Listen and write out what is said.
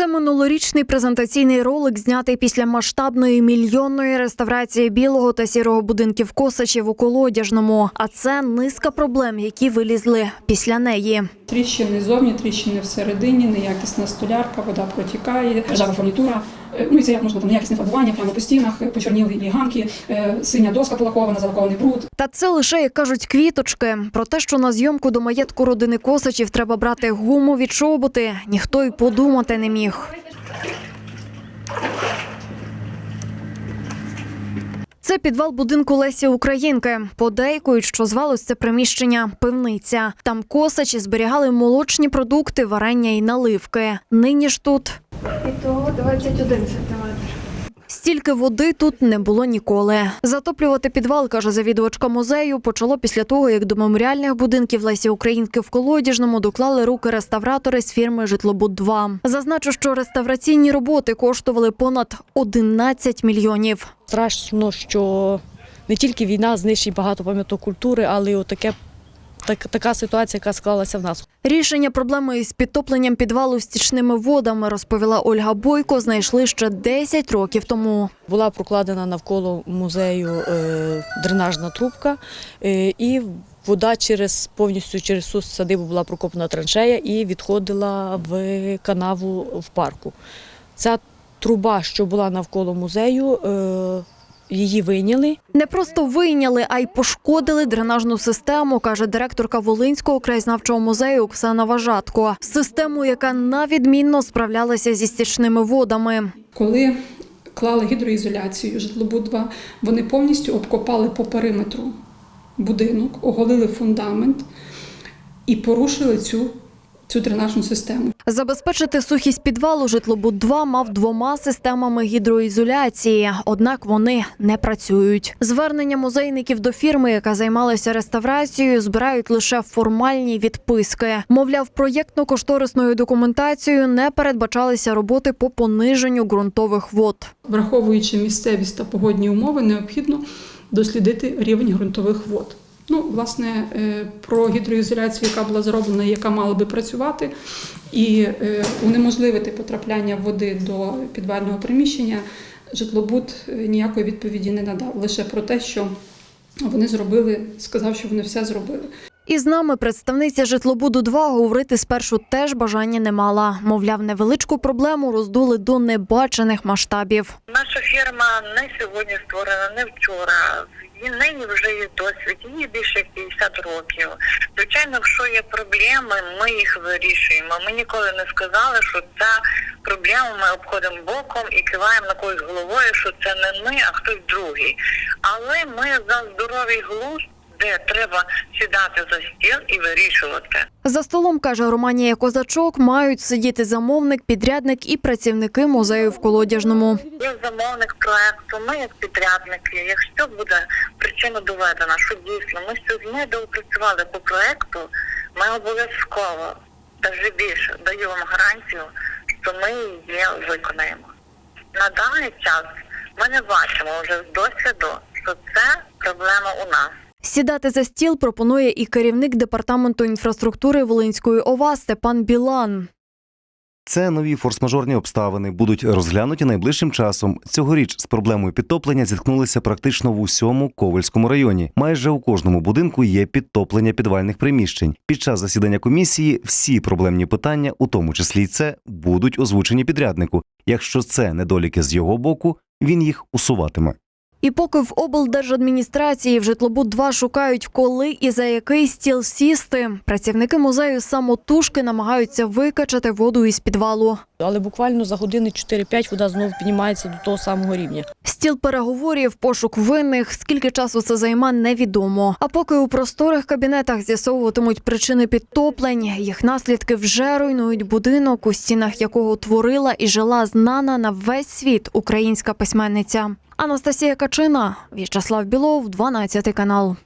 Це минулорічний презентаційний ролик, знятий після масштабної мільйонної реставрації білого та сірого будинків Косачів у Колодяжному. А це низка проблем, які вилізли після неї. Тріщини зовні, тріщини всередині, неякісна столярка, вода протікає, жава фурнітура. Е, Ну і це як можна там неякісне фарбування прямо по стінах, почорніли почорніли ганки, е, синя доска полакована, залакований бруд. Та це лише, як кажуть, квіточки. Про те, що на зйомку до маєтку родини Косачів треба брати гумові чоботи, ніхто й подумати не міг. Це підвал будинку Лесі Українки. Подейкують, що звалось це приміщення пивниця. Там косачі зберігали молочні продукти, варення і наливки. Нині ж тут І того 21 сантиметр. Стільки води тут не було ніколи. Затоплювати підвал, каже завідувачка музею, почало після того, як до меморіальних будинків Лесі Українки в Колодіжному доклали руки реставратори з фірми Житлобуд 2 Зазначу, що реставраційні роботи коштували понад 11 мільйонів. Страшно, що не тільки війна знищить багато пам'яток культури, але й отаке, так, така ситуація, яка склалася в нас. Рішення проблеми із підтопленням підвалу стічними водами, розповіла Ольга Бойко, знайшли ще 10 років тому. Була прокладена навколо музею е, дренажна трубка, е, і вода через повністю через всю садибу була прокопана траншея і відходила в канаву в парку. Ця труба, що була навколо музею, е, її вийняли. Не просто вийняли, а й пошкодили дренажну систему, каже директорка Волинського краєзнавчого музею Оксана Важатко. Систему, яка навідмінно справлялася зі стічними водами. Коли клали гідроізоляцію житлобуд 2 вони повністю обкопали по периметру будинок, оголили фундамент і порушили цю, цю дренажну систему. Забезпечити сухість підвалу житлобуд 2 мав двома системами гідроізоляції, однак вони не працюють. Звернення музейників до фірми, яка займалася реставрацією, збирають лише формальні відписки. Мовляв, проєктно-кошторисною документацією не передбачалися роботи по пониженню ґрунтових вод. Враховуючи місцевість та погодні умови, необхідно дослідити рівень ґрунтових вод. Ну, власне, е, про гідроізоляцію, яка була зроблена, яка мала би працювати, і е, унеможливити потрапляння води до підвального приміщення, житлобуд е, ніякої відповіді не надав. Лише про те, що вони зробили, сказав, що вони все зробили. І з нами представниця житлобуду 2 говорити спершу теж бажання не мала. Мовляв, невеличку проблему роздули до небачених масштабів. Наша фірма не сьогодні створена, не вчора. В неї вже є досвід, їй більше як 50 років. Звичайно, якщо є проблеми, ми їх вирішуємо. Ми ніколи не сказали, що ця проблема ми обходимо боком і киваємо на когось головою, що це не ми, а хтось другий. Але ми за здоровий глузд, де треба сідати за стіл і вирішувати. За столом, каже Романія Козачок, мають сидіти замовник, підрядник і працівники музею в Колодяжному. Є замовник проекту, ми як підрядники. Якщо буде причина доведена, що дійсно ми не доопрацювали по проекту, ми обов'язково, навіть більше, даю вам гарантію, що ми її виконаємо. На даний час ми не бачимо вже з досвіду, що це проблема у нас. Сідати за стіл пропонує і керівник департаменту інфраструктури Волинської ОВА Степан Білан. Це нові форс-мажорні обставини будуть розглянуті найближчим часом. Цьогоріч з проблемою підтоплення зіткнулися практично в усьому Ковальському районі. Майже у кожному будинку є підтоплення підвальних приміщень. Під час засідання комісії всі проблемні питання, у тому числі й це, будуть озвучені підряднику. Якщо це недоліки з його боку, він їх усуватиме. І поки в облдержадміністрації в житлобуд 2 шукають, коли і за який стіл сісти, працівники музею самотужки намагаються викачати воду із підвалу. Але буквально за години 4-5 вода знову піднімається до того самого рівня. Стіл переговорів, пошук винних, скільки часу це займе, невідомо. А поки у просторих кабінетах з'ясовуватимуть причини підтоплень, їх наслідки вже руйнують будинок, у стінах якого творила і жила знана на весь світ українська письменниця. Анастасія Качина, В'ячеслав Білов, 12 канал.